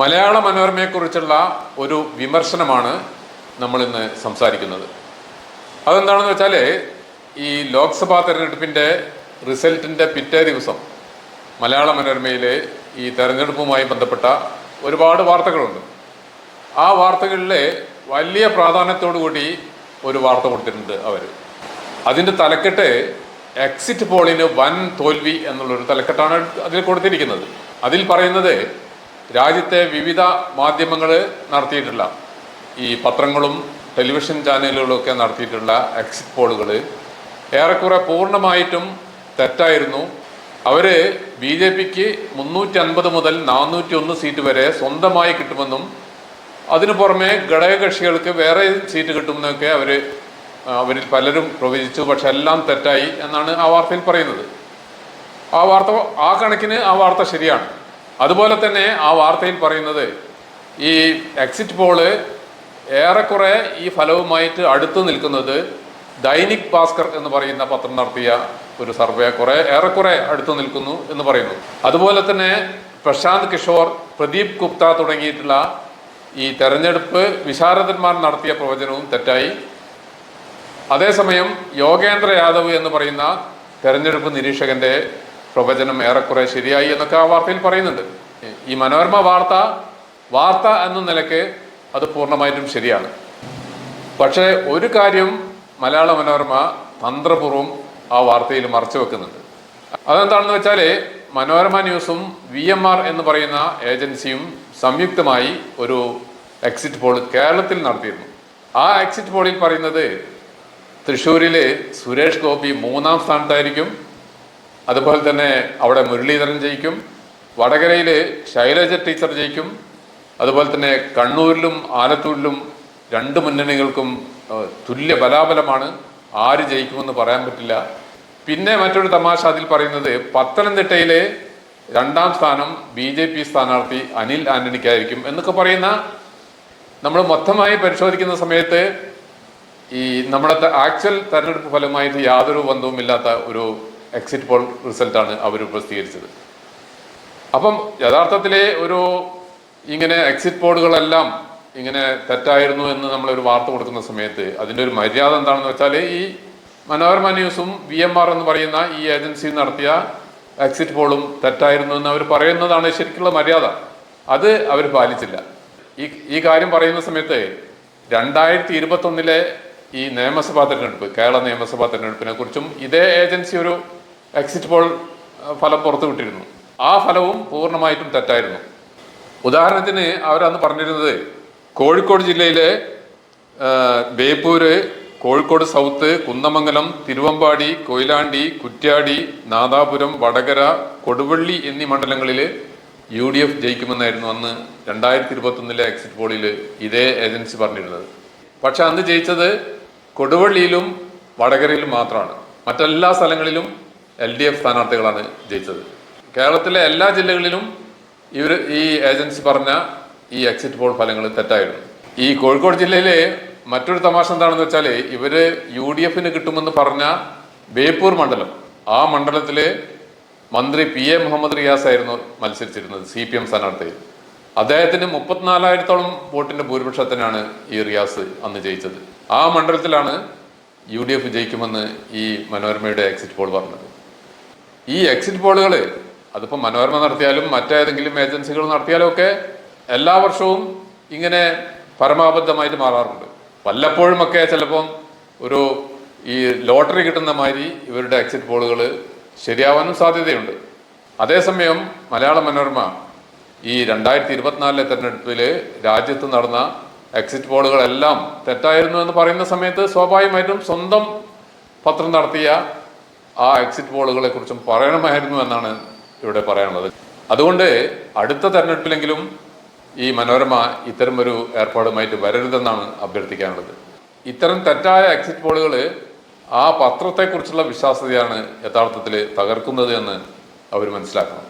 മലയാള മനോരമയെക്കുറിച്ചുള്ള ഒരു വിമർശനമാണ് നമ്മളിന്ന് സംസാരിക്കുന്നത്. അതെന്താണെന്ന് വെച്ചാൽ ഈ ലോക്സഭാ തെരഞ്ഞെടുപ്പിന്റെ റിസൾട്ടിന്റെ പിറ്റേ ദിവസം മലയാള മനോരമയിലെ ഈ തെരഞ്ഞെടുപ്പുമായി ബന്ധപ്പെട്ട ഒരുപാട് വാർത്തകളുണ്ട്. ആ വാർത്തകളിലെ വലിയ കൂടി ഒരു വാർത്ത കൊടുത്തിട്ടുണ്ട് അവർ അതിന്റെ തലക്കെട്ട് എക്സിറ്റ് പോളിന് വൻ തോൽവി എന്നുള്ളൊരു തലക്കെട്ടാണ് അതിൽ കൊടുത്തിരിക്കുന്നത്. അതിൽ പറയുന്നത് രാജ്യത്തെ വിവിധ മാധ്യമങ്ങൾ നടത്തിയിട്ടുള്ള ഈ പത്രങ്ങളും ടെലിവിഷൻ ചാനലുകളും ഒക്കെ നടത്തിയിട്ടുള്ള എക്സിറ്റ് പോളുകൾ ഏറെക്കുറെ പൂർണമായിട്ടും തെറ്റായിരുന്നു. അവർ ബി ജെ പിക്ക് മുന്നൂറ്റി അൻപത് മുതൽ നാനൂറ്റി ഒന്ന് സീറ്റ് വരെ സ്വന്തമായി കിട്ടുമെന്നും അതിനു പുറമെ ഘടകകക്ഷികൾക്ക് വേറെ സീറ്റ് കിട്ടുമെന്നൊക്കെ അവർ അവരിൽ പലരും പ്രവചിച്ചു. പക്ഷെ എല്ലാം തെറ്റായി എന്നാണ് ആ വാർത്തയിൽ പറയുന്നത്. ആ വാർത്ത ആ കണക്കിന് ആ വാർത്ത ശരിയാണ്. അതുപോലെ തന്നെ ആ വാർത്തയിൽ പറയുന്നത് ഈ എക്സിറ്റ് പോൾ ഏറെക്കുറെ ഈ ഫലവുമായിട്ട് അടുത്ത് നിൽക്കുന്നത് ദൈനിക് ഭാസ്കർ എന്ന് പറയുന്ന പത്രം നടത്തിയ ഒരു സർവേ കുറെ ഏറെക്കുറെ അടുത്ത് നിൽക്കുന്നു എന്ന് പറയുന്നു. അതുപോലെ തന്നെ പ്രശാന്ത് കിഷോർ പ്രദീപ് ഗുപ്ത തുടങ്ങിയിട്ടുള്ള ഈ തെരഞ്ഞെടുപ്പ് വിശാരദന്മാർ നടത്തിയ പ്രവചനവും തെറ്റായി. അതേസമയം യോഗേന്ദ്ര യാദവ് എന്ന് പറയുന്ന തെരഞ്ഞെടുപ്പ് നിരീക്ഷകന്റെ പ്രവചനം ഏറെക്കുറെ ശരിയായി എന്നൊക്കെ ആ വാർത്തയിൽ പറയുന്നുണ്ട്. ഈ മനോരമ വാർത്ത വാർത്ത എന്ന നിലയ്ക്ക് അത് പൂർണമായിട്ടും ശരിയാണ്. പക്ഷേ ഒരു കാര്യം മലയാള മനോരമ തന്ത്രപൂർവം ആ വാർത്തയിൽ മറച്ചു വെക്കുന്നുണ്ട്. അതെന്താണെന്ന് വെച്ചാൽ മനോരമ ന്യൂസും വി എം ആർ എന്ന് പറയുന്ന ഏജൻസിയും സംയുക്തമായി ഒരു എക്സിറ്റ് പോൾ കേരളത്തിൽ നടത്തിയിരുന്നു. ആ എക്സിറ്റ് പോളിൽ പറയുന്നത് തൃശ്ശൂരിൽ സുരേഷ് ഗോപി മൂന്നാം സ്ഥാനത്തായിരിക്കും അതുപോലെ തന്നെ അവിടെ മുരളീധരൻ ജയിക്കും വടകരയിൽ ശൈലജ ടീച്ചർ ജയിക്കും അതുപോലെ തന്നെ കണ്ണൂരിലും ആലത്തൂരിലും രണ്ട് മുന്നണികൾക്കും തുല്യ ബലാബലമാണ്. ആര് ജയിക്കുമെന്ന് പറയാൻ പറ്റില്ല. പിന്നെ മറ്റൊരു തമാശ അതിൽ പറയുന്നത് പത്തനംതിട്ടയിലെ രണ്ടാം സ്ഥാനം ബി ജെ പി സ്ഥാനാർത്ഥി അനിൽ ആന്റണിക്കായിരിക്കും എന്നൊക്കെ പറയുന്ന നമ്മൾ മൊത്തമായി പരിശോധിക്കുന്ന സമയത്ത് ഈ നമ്മുടെ ആക്ച്വൽ തെരഞ്ഞെടുപ്പ് ഫലമായിട്ട് യാതൊരു ബന്ധവുമില്ലാത്ത ഒരു എക്സിറ്റ് പോൾ റിസൾട്ടാണ് അവർ പ്രസിദ്ധീകരിച്ചത്. അപ്പം യഥാർത്ഥത്തിലെ ഒരു ഇങ്ങനെ എക്സിറ്റ് പോളുകളെല്ലാം ഇങ്ങനെ തെറ്റായിരുന്നു എന്ന് നമ്മളൊരു വാർത്ത കൊടുക്കുന്ന സമയത്ത് അതിന്റെ ഒരു മര്യാദ എന്താണെന്ന് വെച്ചാൽ ഈ മനോരമ ന്യൂസും വി എം ആർ എന്ന് പറയുന്ന ഈ ഏജൻസി നടത്തിയ എക്സിറ്റ് പോളും തെറ്റായിരുന്നു എന്ന് അവർ പറയുന്നതാണ് ശരിക്കുള്ള മര്യാദ. അത് അവർ പാലിച്ചില്ല. ഈ ഈ കാര്യം പറയുന്ന സമയത്ത് രണ്ടായിരത്തി ഇരുപത്തൊന്നിലെ ഈ നിയമസഭാ തെരഞ്ഞെടുപ്പ് കേരള നിയമസഭാ തെരഞ്ഞെടുപ്പിനെ കുറിച്ചും ഇതേ ഏജൻസി ഒരു എക്സിറ്റ് പോൾ ഫലം പുറത്തു വിട്ടിരുന്നു. ആ ഫലവും പൂർണമായിട്ടും തെറ്റായിരുന്നു. ഉദാഹരണത്തിന് അവരന്ന് പറഞ്ഞിരുന്നത് കോഴിക്കോട് ജില്ലയിലെ ബേപ്പൂര് കോഴിക്കോട് സൗത്ത് കുന്നമംഗലം തിരുവമ്പാടി കൊയിലാണ്ടി കുറ്റ്യാടി നാദാപുരം വടകര കൊടുവള്ളി എന്നീ മണ്ഡലങ്ങളിൽ യു ഡി എഫ് ജയിക്കുമെന്നായിരുന്നു അന്ന് രണ്ടായിരത്തി ഇരുപത്തൊന്നിലെ എക്സിറ്റ് പോളിൽ ഇതേ ഏജൻസി പറഞ്ഞിരുന്നത്. പക്ഷെ അന്ന് ജയിച്ചത് കൊടുവള്ളിയിലും വടകരയിലും മാത്രമാണ്. മറ്റെല്ലാ സ്ഥലങ്ങളിലും എൽ ഡി എഫ് സ്ഥാനാർത്ഥികളാണ് ജയിച്ചത്. കേരളത്തിലെ എല്ലാ ജില്ലകളിലും ഇവർ ഈ ഏജൻസി പറഞ്ഞ ഈ എക്സിറ്റ് പോൾ ഫലങ്ങൾ തെറ്റായിരുന്നു ഈ കോഴിക്കോട് ജില്ലയിലെ മറ്റൊരു തമാശ എന്താണെന്ന് വെച്ചാൽ ഇവർ യു ഡി എഫിന് കിട്ടുമെന്ന് പറഞ്ഞ ബേപ്പൂർ മണ്ഡലം. ആ മണ്ഡലത്തിലെ മന്ത്രി പി എ മുഹമ്മദ് റിയാസ് ആയിരുന്നു മത്സരിച്ചിരുന്നത് സി പി എം സ്ഥാനാർത്ഥി. അദ്ദേഹത്തിന് മുപ്പത്തിനാലായിരത്തോളം വോട്ടിന്റെ ഭൂരിപക്ഷത്തിനാണ് ഈ റിയാസ് അന്ന് ജയിച്ചത്. ആ മണ്ഡലത്തിലാണ് യു ഡി എഫ് ജയിക്കുമെന്ന് ഈ മനോരമയുടെ എക്സിറ്റ് പോൾ പറഞ്ഞത്. ഈ എക്സിറ്റ് പോളുകൾ അതിപ്പോൾ മനോരമ നടത്തിയാലും മറ്റേതെങ്കിലും ഏജൻസികൾ നടത്തിയാലും ഒക്കെ എല്ലാ വർഷവും ഇങ്ങനെ പരമാബദ്ധമായിട്ട് മാറാറുണ്ട്. വല്ലപ്പോഴുമൊക്കെ ചിലപ്പം ഒരു ഈ ലോട്ടറി കിട്ടുന്ന മാതിരി ഇവരുടെ എക്സിറ്റ് പോളുകൾ ശരിയാവാനും സാധ്യതയുണ്ട്. അതേസമയം മലയാള മനോരമ ഈ രണ്ടായിരത്തി ഇരുപത്തിനാലിലെ തെരഞ്ഞെടുപ്പിൽ രാജ്യത്ത് നടന്ന എക്സിറ്റ് പോളുകളെല്ലാം തെറ്റായിരുന്നു എന്ന് പറയുന്ന സമയത്ത് സ്വാഭാവികമായിട്ടും സ്വന്തം പത്രം നടത്തിയ ആ എക്സിറ്റ് പോളുകളെ കുറിച്ചും പറയണമായിരുന്നു എന്നാണ് ഇവിടെ പറയാനുള്ളത്. അതുകൊണ്ട് അടുത്ത തെരഞ്ഞെടുപ്പിലെങ്കിലും ഈ മനോരമ ഇത്തരം ഒരു ഏർപ്പാടുമായിട്ട് വരരുതെന്നാണ് അഭ്യർത്ഥിക്കാനുള്ളത്. ഇത്തരം തെറ്റായ എക്സിറ്റ് പോളുകൾ ആ പത്രത്തെക്കുറിച്ചുള്ള വിശ്വാസ്യതയാണ് യഥാർത്ഥത്തിൽ തകർക്കുന്നത് എന്ന് അവർ മനസ്സിലാക്കണം.